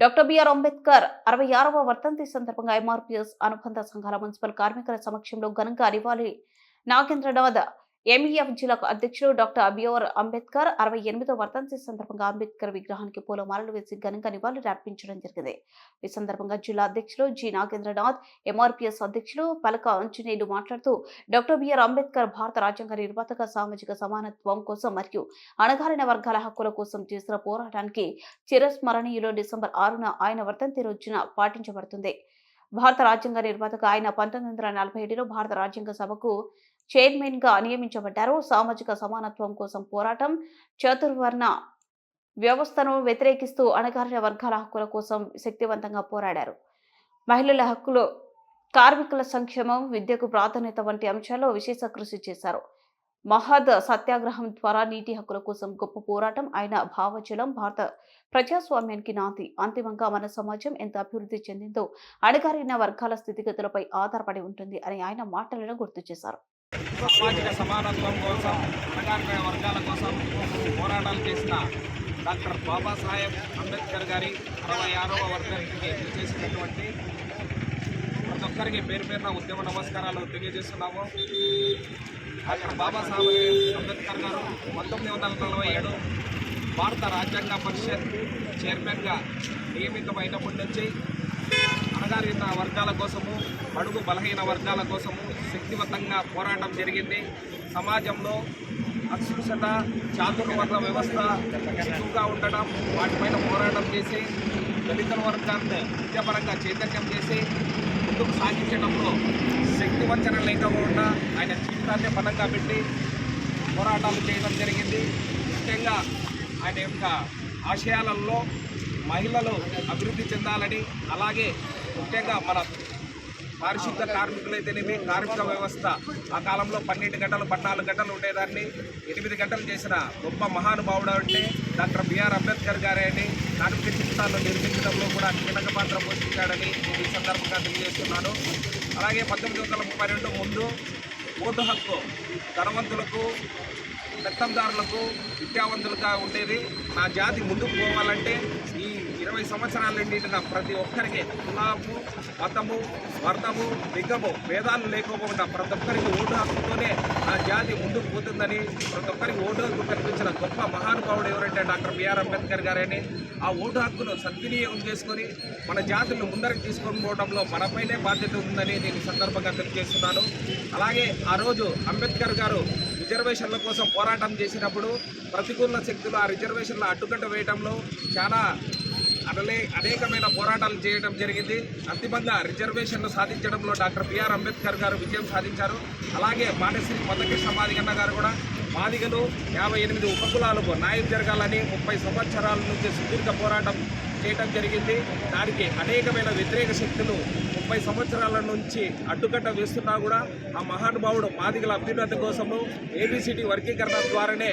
Doctor BR Ambedkar అరవై ఆరవ వర్ధంతి సందర్భంగా ఎంఆర్పిఎస్ అనుబంధ సంఘాల మున్సిపల్ కార్మికుల సమక్షంలో ఘనంగా నివాళి. నాగేంద్రనాథ్ ఎంఈఎఫ్ జిల్లా అధ్యక్షులు డాక్టర్ అబియోర్ అంబేద్కర్ అరవై ఎనిమిదో వర్ధంతి సందర్భంగా అంబేద్కర్ విగ్రహానికి పూలమాలలు వేసి ఘనంగా నివాళులు అర్పించడం జరిగింది. ఈ సందర్భంగా జిల్లా అధ్యక్షులు జి. నాగేంద్రనాథ్ ఎంఆర్పిఎస్ అధ్యక్షులు పలక ఆంజనేయులు మాట్లాడుతూ డాక్టర్ బిఆర్ అంబేద్కర్ భారత రాజ్యాంగ నిర్మాతగా సామాజిక సమానత్వం కోసం మరియు అణగారిన వర్గాల హక్కుల కోసం చేసిన పోరాటానికి చిరస్మరణీయులు డిసెంబర్ ఆరున ఆయన వర్ధంతి రోజున పాటించబడుతుంది. భారత రాజ్యాంగ నిర్మాతగా ఆయన పంతొమ్మిది వందల నలభై ఏడులో భారత రాజ్యాంగ సభకు చైర్మన్గా నియమించబడ్డారు. సామాజిక సమానత్వం కోసం పోరాటం చతుర్వర్ణ వ్యవస్థను వ్యతిరేకిస్తూ అణగారిన వర్గాల హక్కుల కోసం శక్తివంతంగా పోరాడారు. మహిళల హక్కులు కార్మికుల సంక్షేమం విద్యకు ప్రాధాన్యత వంటి అంశాల్లో విశేష కృషి చేశారు. మహద్ సత్యాగ్రహం ద్వారా నీటి హక్కుల కోసం గొప్ప పోరాటం ఆయన భావజలం భారత ప్రజాస్వామ్యానికి నాంది. అంతిమంగా మన సమాజం ఎంత అభివృద్ధి చెందిందో అణగారిన వర్గాల స్థితిగతులపై ఆధారపడి ఉంటుంది అని ఆయన మాటలను గుర్తు చేశారు. సామాజిక సమానత్వం కోసం అణగారిన వర్గాల కోసం పోరాటాలు చేసిన డాక్టర్ బాబాసాహెబ్ అంబేద్కర్ గారి అరవై ఆరవ వర్గానికి చేసినటువంటి ప్రతి ఒక్కరికి పేరు పేరున ఉద్యమ నమస్కారాలు తెలియజేస్తున్నాము. డాక్టర్ బాబాసాహెబ్ అంబేద్కర్ గారు పంతొమ్మిది వందల నలభై ఏడు భారత రాజ్యాంగ పరిషత్ చైర్మన్గా నియమితమైనప్పటి నుంచి అణగారిన వర్గాల కోసము అడుగు బలహీన వర్గాల కోసము శక్తివంతంగా పోరాటం జరిగింది. సమాజంలో అస్పృశ్యత చాతుర్వర్ణ వ్యవస్థ ఎక్కువగా ఉండడం వాటిపైన పోరాటం చేసి దళితుల వర్గాన్ని విద్యాపరంగా చైతన్యం చేసి ముందుకు సాగించడంలో శక్తి వంచన ఆయన జీవితాన్ని బలంగా పెట్టి పోరాటాలు చేయడం జరిగింది. ముఖ్యంగా ఆయన యొక్క ఆశయాలలో మహిళలు అభివృద్ధి చెందాలని అలాగే ముఖ్యంగా మన పారిశుద్ధ కార్మికులైతేనేమి కార్మిక వ్యవస్థ. ఆ కాలంలో పన్నెండు గంటలు పద్నాలుగు గంటలు ఉండేదాన్ని. ఎనిమిది గంటలు చేసిన గొప్ప మహానుభావుడు అంటే డాక్టర్ బిఆర్ అంబేద్కర్ గారే అని కార్మిక చట్టాలను నిర్మించడంలో కూడా కీలక పాత్ర పోషించాడని నేను ఈ సందర్భంగా తెలియజేస్తున్నాను. అలాగే పంతొమ్మిది వందల ముప్పై రెండు ముందు ఓటు హక్కు ధనవంతులకు పెత్తందారులకు విద్యావంతులుగా ఉండేది. నా జాతి ముందుకు పోవాలంటే ఈ ఇరవై సంవత్సరాల నిండిన ప్రతి ఒక్కరికి కులాము మతము వర్ణము లింగము భేదాలు లేకపోకుండా ప్రతి ఒక్కరికి ఓటు హక్కుతోనే నా జాతి ముందుకు పోతుందని ప్రతి ఒక్కరికి ఓటు హక్కు కల్పించిన గొప్ప మహానుభావుడు ఎవరంటే డాక్టర్ బిఆర్ అంబేద్కర్ గారని. ఆ ఓటు హక్కును సద్వినియోగం చేసుకొని మన జాతిని ముందరకు తీసుకొని పోవడంలో మనపైనే బాధ్యత ఉందని నేను సందర్భంగా తెలియజేస్తున్నాను. అలాగే ఆ రోజు అంబేద్కర్ గారు రిజర్వేషన్ల కోసం పోరాటం చేసినప్పుడు ప్రతికూల శక్తులు ఆ రిజర్వేషన్ల అడ్డుకట్ట వేయడంలో చాలా అనలే అనేకమైన పోరాటాలు చేయడం జరిగింది. అంతిమంగా రిజర్వేషన్లు సాధించడంలో డాక్టర్ బిఆర్ అంబేద్కర్ గారు విజయం సాధించారు. అలాగే మాటశ్రీ మద్దకృష్ణ మాదిగన్న గారు కూడా మాదిగలు యాభై ఎనిమిది ఉపకులాలకు న్యాయం జరగాలని ముప్పై సంవత్సరాల నుంచి సుదీర్ఘ పోరాటం చేయటం జరిగింది. దానికి అనేకమైన వ్యతిరేక శక్తులు ముప్పై సంవత్సరాల నుంచి అడ్డుకట్ట వేస్తున్నా కూడా ఆ మహానుభావుడు మాదిగల అభ్యున్నతి కోసము ఏబిసిడి వర్గీకరణ ద్వారానే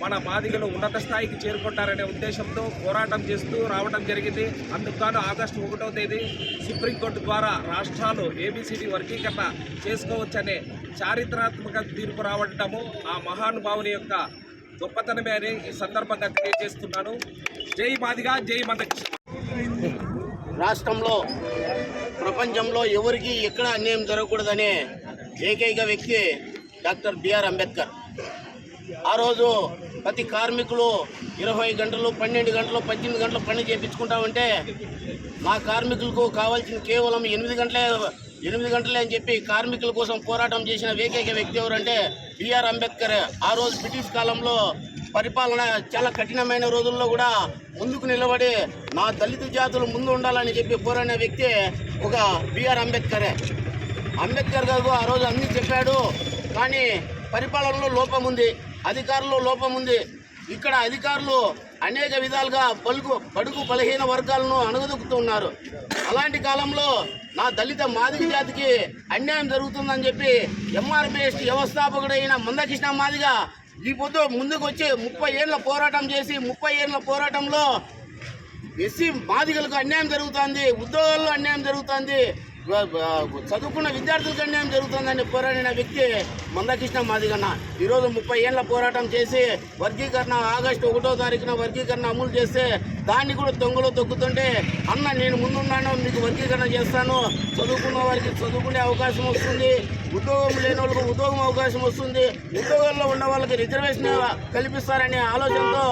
మన మాదిగలు ఉన్నత స్థాయికి చేరుకుంటారనే ఉద్దేశంతో పోరాటం చేస్తూ రావడం జరిగింది. అందుకు ఆగస్టు ఒకటో తేదీ సుప్రీంకోర్టు ద్వారా రాష్ట్రాలు ఏబిసిడి వర్గీకరణ చేసుకోవచ్చనే చారిత్రాత్మక తీర్పు రావడము ఆ మహానుభావుని యొక్క గొప్పతనమే అని ఈ సందర్భంగా తెలియజేస్తున్నాను. జై మాదిగా జై మదకృష్ణ రాష్ట్రంలో ప్రపంచంలో ఎవరికి ఎక్కడ అన్యాయం జరగకూడదనే ఏకైక వ్యక్తి డాక్టర్ బిఆర్ అంబేద్కర్. ఆ రోజు ప్రతి కార్మికులు ఇరవై గంటలు పన్నెండు గంటలు పద్దెనిమిది గంటలు పని చేయించుకుంటామంటే మా కార్మికులకు కావాల్సిన కేవలం ఎనిమిది గంటలే ఎనిమిది గంటలే అని చెప్పి కార్మికుల కోసం పోరాటం చేసిన ఏకైక వ్యక్తి ఎవరంటే బిఆర్ అంబేద్కర్. ఆ రోజు బ్రిటిష్ కాలంలో పరిపాలన చాలా కఠినమైన రోజుల్లో కూడా ముందుకు నిలబడి నా దళిత జాతులు ముందు ఉండాలని చెప్పి పోరాడిన వ్యక్తి ఒక బిఆర్ అంబేద్కరే. అంబేద్కర్ గారు ఆ రోజు అన్నీ చెప్పాడు కానీ పరిపాలనలో లోపం ఉంది అధికారుల్లో లోపం ఉంది. ఇక్కడ అధికారులు అనేక విధాలుగా పలుకు బడుగు బలహీన వర్గాలను అణగదొక్కుతున్నారు. అలాంటి కాలంలో నా దళిత మాదిగ జాతికి అన్యాయం జరుగుతుందని చెప్పి ఎంఆర్పిఎస్ వ్యవస్థాపకుడైన మందకృష్ణ మాదిగ ఈ పొద్దు ముందుకు వచ్చి ముప్పై ఏళ్ళ పోరాటం చేసి ముప్పై ఏళ్ళ పోరాటంలో ఎస్సీ బాధికలకు అన్యాయం జరుగుతుంది ఉద్యోగాల్లో అన్యాయం జరుగుతుంది. చదువుకున్న విద్యార్థులకు అన్యాయం జరుగుతుందని పోరాడిన వ్యక్తి మందకృష్ణ మాదిగన్న. ఈరోజు ముప్పై ఏళ్ళ పోరాటం చేసి వర్గీకరణ ఆగస్టు ఒకటో తారీఖున వర్గీకరణ అమలు చేస్తే దాన్ని కూడా తొంగలో తొక్కుతుంటే అన్న నేను ముందున్నాను మీకు వర్గీకరణ చేస్తాను. చదువుకున్న వారికి చదువుకునే అవకాశం వస్తుంది. ఉద్యోగం లేని వాళ్ళకి ఉద్యోగం అవకాశం వస్తుంది. ఉద్యోగాల్లో ఉన్న వాళ్ళకి రిజర్వేషన్ కల్పిస్తారనే ఆలోచనతో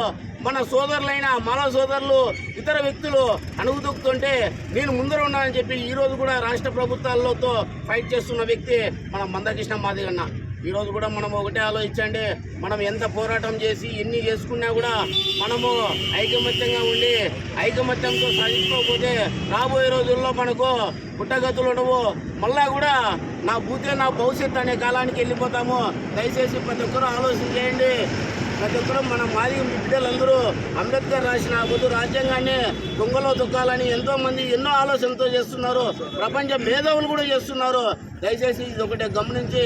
మన సోదరులైన మన సోదరులు ఇతర వ్యక్తులు అణుగుదొక్కుతుంటే నేను ముందర ఉన్నానని చెప్పి ఈరోజు కూడా రాష్ట్ర ప్రభుత్వాలతో ఫైట్ చేస్తున్న వ్యక్తి మన మందకృష్ణ మాదిగన్న ఈరోజు కూడా మనం ఒకటే ఆలోచించండి. మనం ఎంత పోరాటం చేసి ఎన్ని చేసుకున్నా కూడా మనము ఐకమత్యంగా ఉండి ఐకమత్యంతో సాధించుకోకపోతే రాబోయే రోజుల్లో మనకు పుట్టగతులు ఉండవు. మళ్ళా కూడా నా బూతే నా భవిష్యత్తు అనే కాలానికి వెళ్ళిపోతాము. దయచేసి ప్రతి ఒక్కరూ ఆలోచన చేయండి. ప్రతి ఒక్కరూ మన మాది బిడ్డలందరూ అంబేద్కర్ రాసిన బుద్ధు రాజ్యాంగాన్ని దొంగలో దొక్కాలని ఎంతోమంది ఎన్నో ఆలోచనతో చేస్తున్నారు. ప్రపంచ మేధావులు కూడా చేస్తున్నారు. దయచేసి ఇది ఒకటే గమనించి